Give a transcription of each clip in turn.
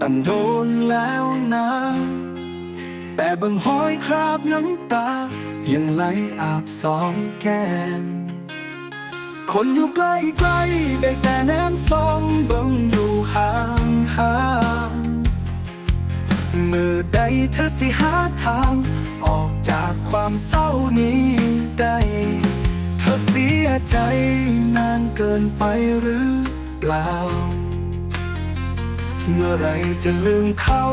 ตั้งโดนแล้วนะ แต่บางห้อยคราบน้ำตา ยังไหลอาบสองแก้มคนอยู่ใกล้ใกล้ได้แต่แนมซองเบิ่งอยู่ห่างห่างๆมือใดเธอสิหาทาง ออกจากความเศร้านี้ได้เธอเสียใจนานเกินไปหรือเปล่า เมื่อไรจะลืมเขา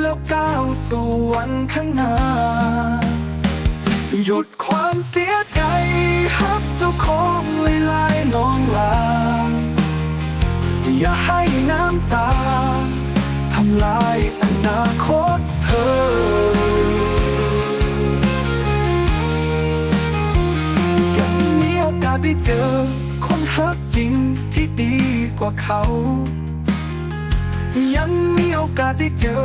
แล้วก้าวสู่วันข้างหน้า หยุดความเสียใจฮับเจ้าของลายลายน้องลา อย่าให้น้ำตาทำลายอนาคตเธอยังมีโอกาสได้เจอคนฮักจริงที่ดีกว่าเขา ยังมีโอกาสได้เจอ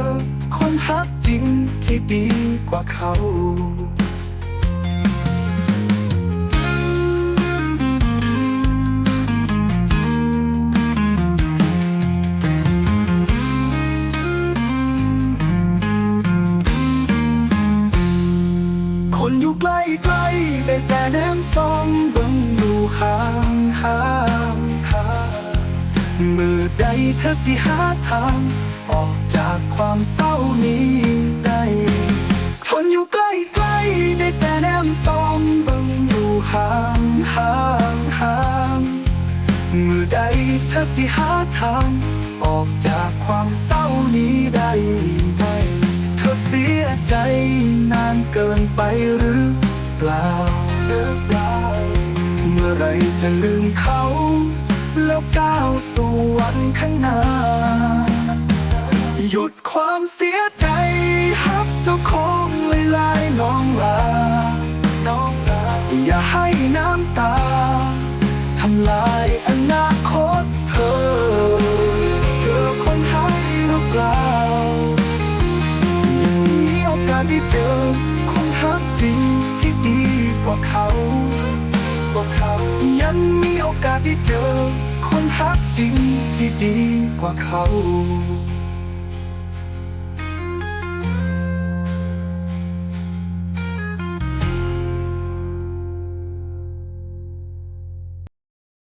คนฮักจริงที่ดีกว่าเขาคนอยู่ใกล้ใกล้ๆได้แต่แนมซองเบิ่งอยู่ห่างห่างห่าง มือใดเธอสิหาทาง ออกจากความเศร้านี้ได้ทนอยู่ใกล้ใกล้ได้แต่แนมซองบิ่งอยู่ห่างห่างห่างมือใดเธอสิหาทาง ออกจากความเศร้านี้ได้ได้เธอเสียใจนานเกินไปหรือเปล่าหรือเปล่าเมื่อไรจะลืมเขา แล้วก้าวสู่วันข้างหน้า หยุดความเสียใจฮับเจ้าของลายลายน้องลาน้องลาอย่าให้น้ำตาทำลายอนาคตเธอเกิดคนให้หรือเปล่ายังมีโอกาสได้เจอคนฮักจริงที่ดีกว่าเขากว่าเขายัง กาสได้เจอ คนฮักจริงที่ดีกว่าเขา